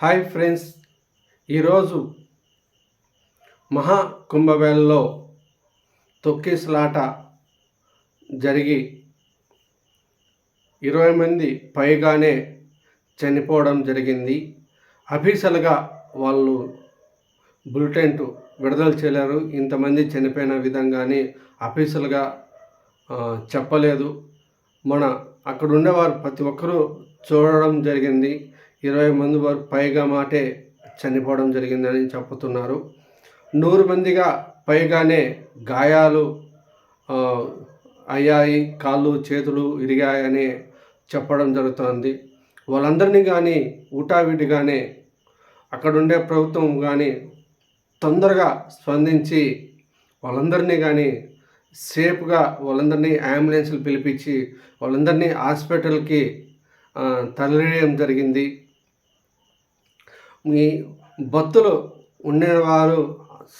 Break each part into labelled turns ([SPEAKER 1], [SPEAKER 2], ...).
[SPEAKER 1] Hi friends. ఈరోజు మహా కుంభమేళలో తొక్కిసలాట జరిగి ఇరవై మంది పైగానే చనిపోవడం జరిగింది. అఫీషియల్గా వాళ్ళు బులెటిన్ విడుదల చేయలేరు. ఇంతమంది చనిపోయిన విధంగానే అఫీషియల్గా చెప్పలేదు. మన అక్కడ ఉండేవారు ప్రతి ఒక్కరూ చూడడం జరిగింది. ఇరవై మంది వరకు పైగా మాటే చనిపోవడం జరిగిందని చెబుతున్నారు నూరు మందిగా పైగానే గాయాలు అయ్యాయి కాళ్ళు చేతులు ఇరిగాయని చెప్పడం జరుగుతుంది. వాళ్ళందరినీ కానీ ఉటావిటిగానే అక్కడుండే ప్రభుత్వం కానీ తొందరగా స్పందించి వాళ్ళందరినీ కానీ సేఫ్గా వాళ్ళందరినీ అంబులెన్స్లు పిలిపించి వాళ్ళందరినీ హాస్పిటల్కి తరలియడం తరలివేయడం జరిగింది. మీ భక్తులు ఉండేవారు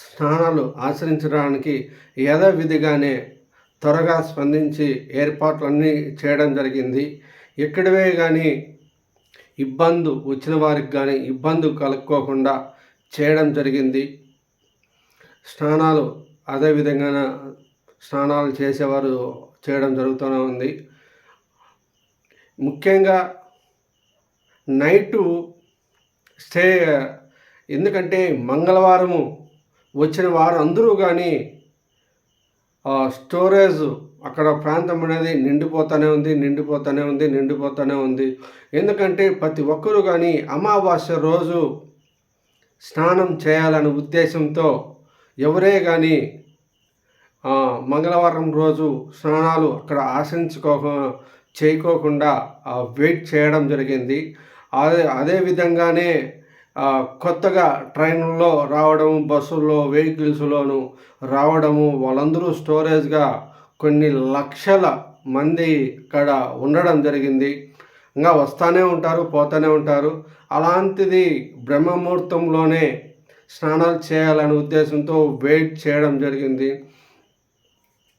[SPEAKER 1] స్నానాలు ఆచరించడానికి యథావిధిగానే త్వరగా స్పందించి ఏర్పాట్లన్నీ చేయడం జరిగింది. ఎక్కడవే కానీ ఇబ్బంది వచ్చిన వారికి కానీ ఇబ్బంది కలుక్కోకుండా చేయడం జరిగింది. స్నానాలు అదేవిధంగా స్నానాలు చేసేవారు చేయడం జరుగుతూనే ఉంది. ముఖ్యంగా నైటు స్టే ఎందుకంటే మంగళవారము వచ్చిన వారు అందరూ కానీ స్టోరేజ్ అక్కడ ప్రాంతం అనేది నిండిపోతూనే ఉంది నిండిపోతూనే ఉంది నిండిపోతూనే ఉంది. ఎందుకంటే ప్రతి ఒక్కరూ కానీ అమావాస్య రోజు స్నానం చేయాలనే ఉద్దేశంతో ఎవరే కానీ మంగళవారం రోజు స్నానాలు అక్కడ ఆశించుకోక చేయకోకుండా వెయిట్ చేయడం జరిగింది. అదే అదే విధంగానే కొత్తగా ట్రైన్లో రావడం బస్సుల్లో వెహికల్స్లోను రావడము వాళ్ళందరూ స్టోరేజ్గా కొన్ని లక్షల మంది ఇక్కడ ఉండడం జరిగింది. ఇంకా వస్తూనే ఉంటారు పోతూనే ఉంటారు. అలాంటిది బ్రహ్మముహూర్తంలోనే స్నానాలు చేయాలనే ఉద్దేశంతో వెయిట్ చేయడం జరిగింది.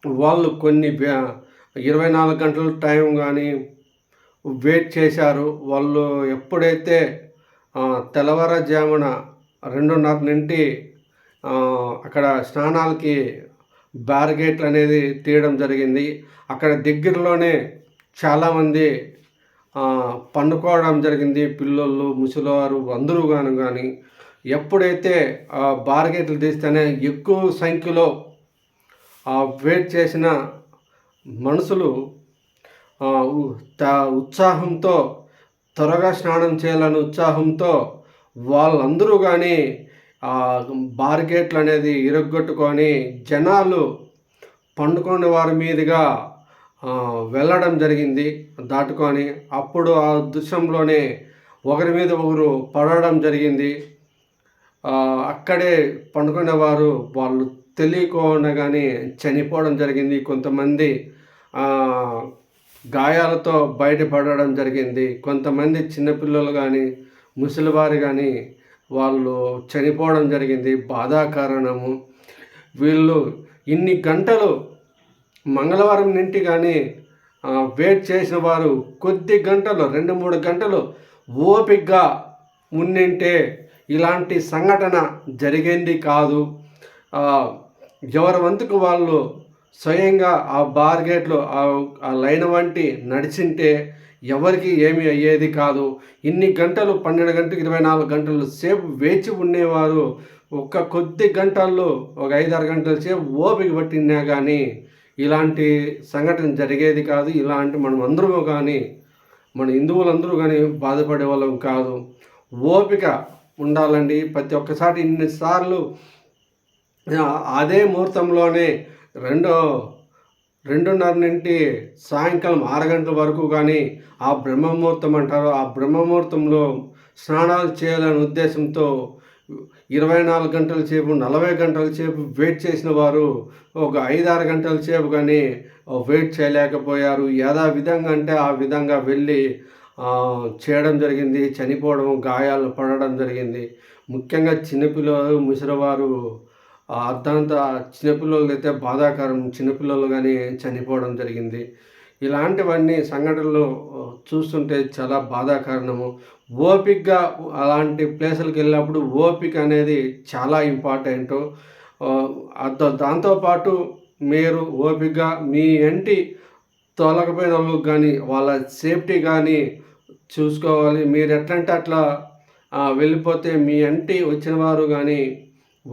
[SPEAKER 1] వాళ్ళు కొన్ని ఇరవై నాలుగు గంటల టైం కానీ వెయిట్ చేశారు. వాళ్ళు ఎప్పుడైతే తెల్లవారుజామున రెండున్నర నుండి అక్కడ స్నానాలకి బ్యారిగేట్లు అనేది తీయడం జరిగింది. అక్కడ దగ్గరలోనే చాలామంది పండుకోవడం జరిగింది. పిల్లలు ముసలివారు అందరూ కాను కానీ ఎప్పుడైతే ఆ బార్గేట్లు తీస్తేనే ఎక్కువ సంఖ్యలో వెయిట్ చేసిన మనుషులు ఉత్సాహంతో త్వరగా స్నానం చేయాలనే ఉత్సాహంతో వాళ్ళందరూ కానీ బార్గేట్లు అనేది ఇరగొట్టుకొని జనాలు పండుకునే వారి మీదుగా వెళ్ళడం జరిగింది దాటుకొని. అప్పుడు ఆ దృశ్యంలోనే ఒకరి మీద ఒకరు పడడం జరిగింది. అక్కడే అక్కడే పండుకునేవారు వాళ్ళు తెలియకుండా కానీ చనిపోవడం జరిగింది. కొంతమంది గాయాలతో బయటపడడం జరిగింది. కొంతమంది చిన్నపిల్లలు కానీ ముసలివారు కానీ వాళ్ళు చనిపోవడం జరిగింది. బాధాకారణము వీళ్ళు ఇన్ని గంటలు మంగళవారం నుండి కానీ వెయిట్ చేసిన వారు కొద్ది గంటలు రెండు మూడు గంటలు ఓపికగా ఉన్నింటే ఇలాంటి సంఘటన జరిగింది కాదు. ఎవరి వంతుకు వాళ్ళు స్వయంగా ఆ బార్ గేట్లో ఆ లైన్ వంటి నడిచింటే ఎవరికి ఏమి అయ్యేది కాదు. ఇన్ని గంటలు పన్నెండు గంటలు ఇరవై నాలుగు గంటలు సేపు వేచి ఉండేవారు. ఒక్క కొద్ది గంటల్లో ఒక ఐదారు గంటల సేపు ఓపిక పట్టినా కానీ ఇలాంటి సంఘటన జరిగేది కాదు. ఇలాంటి మనం అందరూ కానీ మన హిందువులందరూ కానీ బాధపడే వాళ్ళం కాదు. ఓపిక ఉండాలండి. ప్రతి ఒక్కసారి ఇన్నిసార్లు అదే ముహూర్తంలోనే రెండో రెండున్నర నుండి సాయంకాలం ఆరు గంటల వరకు కానీ ఆ బ్రహ్మముహూర్తం అంటారు. ఆ బ్రహ్మముహూర్తంలో స్నానాలు చేయాలనే ఉద్దేశంతో ఇరవై నాలుగు గంటల సేపు నలభై గంటల సేపు వెయిట్ చేసిన వారు ఒక ఐదారు గంటల సేపు కానీ వెయిట్ చేయలేకపోయారు. యథా విధంగా అంటే ఆ విధంగా వెళ్ళి చేయడం జరిగింది. చనిపోవడం గాయాలు పడడం జరిగింది. ముఖ్యంగా చిన్నపిల్లలు ముసలివారు అర్ధాంత చిన్నపిల్లలు అయితే బాధాకరం. చిన్నపిల్లలు కానీ చనిపోవడం జరిగింది. ఇలాంటివన్నీ సంఘటనలు చూస్తుంటే చాలా బాధాకరణము. ఓపిక్గా అలాంటి ప్లేసులకు వెళ్ళినప్పుడు ఓపిక అనేది చాలా ఇంపార్టెంట్. దాంతోపాటు మీరు ఓపికగా మీ ఇంటి తొలకపోయిన వాళ్ళకి కానీ వాళ్ళ సేఫ్టీ కానీ చూసుకోవాలి. మీరు ఎట్లంటే అట్లా వెళ్ళిపోతే మీ ఇంటి వచ్చిన వారు కానీ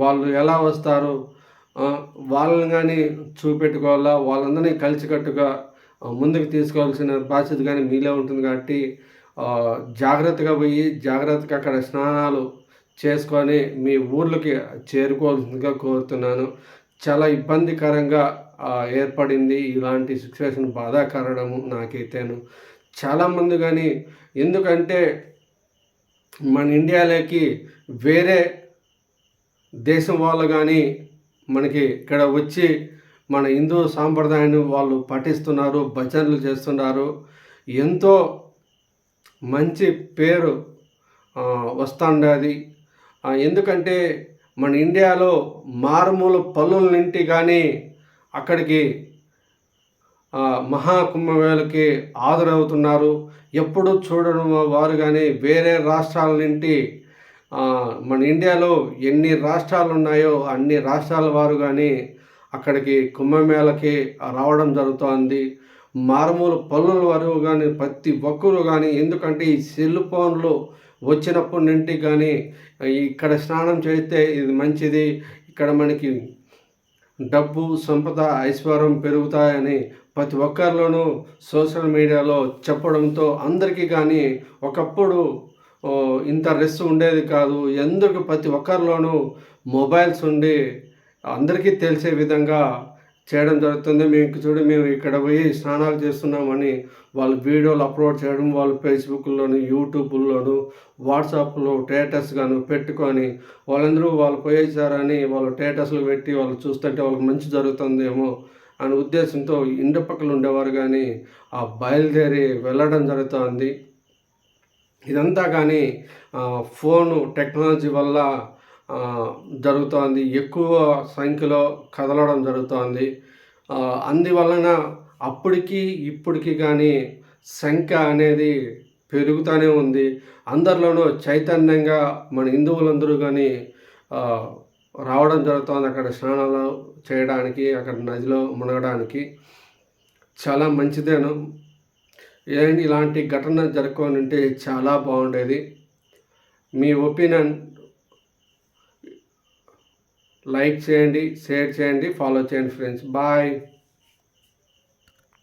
[SPEAKER 1] వాళ్ళు ఎలా వస్తారు? వాళ్ళని కానీ చూపెట్టుకోవాలా? వాళ్ళందరినీ కలిసికట్టుగా ముందుకు తీసుకోవాల్సిన బాధ్యత కానీ మీలో ఉంటుంది కాబట్టి జాగ్రత్తగా పోయి జాగ్రత్తగా అక్కడ స్నానాలు చేసుకొని మీ ఊర్లకి చేరుకోవాల్సిందిగా కోరుతున్నాను. చాలా ఇబ్బందికరంగా ఏర్పడింది ఇలాంటి సిచ్యువేషన్ బాధాకరడము నాకైతేను. చాలామంది కానీ ఎందుకంటే మన ఇండియాలోకి వేరే దేశం వాళ్ళు కానీ మనకి ఇక్కడ వచ్చి మన హిందూ సాంప్రదాయాన్ని వాళ్ళు పఠిస్తున్నారు భజనలు చేస్తున్నారు. ఎంతో మంచి పేరు వస్తుండది. ఎందుకంటే మన ఇండియాలో మారుమూల పల్లుల నుండి కానీ అక్కడికి మహాకుంభమేళకి హాజరవుతున్నారు. ఎప్పుడు చూడడం వారు కానీ వేరే రాష్ట్రాల నుండి మన ఇండియాలో ఎన్ని రాష్ట్రాలు ఉన్నాయో అన్ని రాష్ట్రాల వారు కానీ అక్కడికి కుంభమేళకి రావడం జరుగుతోంది. మారుమూల పనుల వారు కానీ ప్రతి ఒక్కరు కానీ ఎందుకంటే ఈ సెల్ ఫోన్లు వచ్చినప్పటి నుండి కానీ ఇక్కడ స్నానం చేస్తే ఇది మంచిది. ఇక్కడ మనకి డబ్బు సంపద ఐశ్వర్యం పెరుగుతాయని ప్రతి ఒక్కరిలోనూ సోషల్ మీడియాలో చెప్పడంతో అందరికీ కానీ ఒకప్పుడు ఇంత రెస్ ఉండేది కాదు. ఎందుకు ప్రతి ఒక్కరిలోనూ మొబైల్స్ ఉండి అందరికీ తెలిసే విధంగా చేయడం జరుగుతుంది. మేము చూడు మేము ఇక్కడ పోయి స్నానాలు చేస్తున్నామని వాళ్ళు వీడియోలు అప్లోడ్ చేయడం వాళ్ళు ఫేస్బుక్లోను యూట్యూబ్లోను వాట్సాప్లో స్టేటస్ గాను పెట్టుకొని వాళ్ళందరూ వాళ్ళు పోయేసారని వాళ్ళు స్టేటస్లు పెట్టి వాళ్ళు చూస్తుంటే వాళ్ళకి మంచి జరుగుతుందేమో అనే ఉద్దేశంతో ఇంటి పక్కన ఉండేవారు కానీ ఆ బయలుదేరి వెళ్ళడం జరుగుతుంది. ఇదంతా కానీ ఫోను టెక్నాలజీ వల్ల జరుగుతోంది. ఎక్కువ సంఖ్యలో కదలడం జరుగుతోంది. అందువలన అప్పటికి ఇప్పటికి కానీ సంఖ్య అనేది పెరుగుతూనే ఉంది. అందరిలోనూ చైతన్యంగా మన హిందువులందరూ కానీ రావడం జరుగుతుంది అక్కడ స్నానాలు చేయడానికి అక్కడ నదిలో మునగడానికి. చాలా మంచిదేను. ఇలాంటి ఘటన జరుపుకొని ఉంటే చాలా బాగుండేది. మీ ఒపీనియన్ లైక్ చేయండి షేర్ చేయండి ఫాలో చేయండి ఫ్రెండ్స్. బాయ్.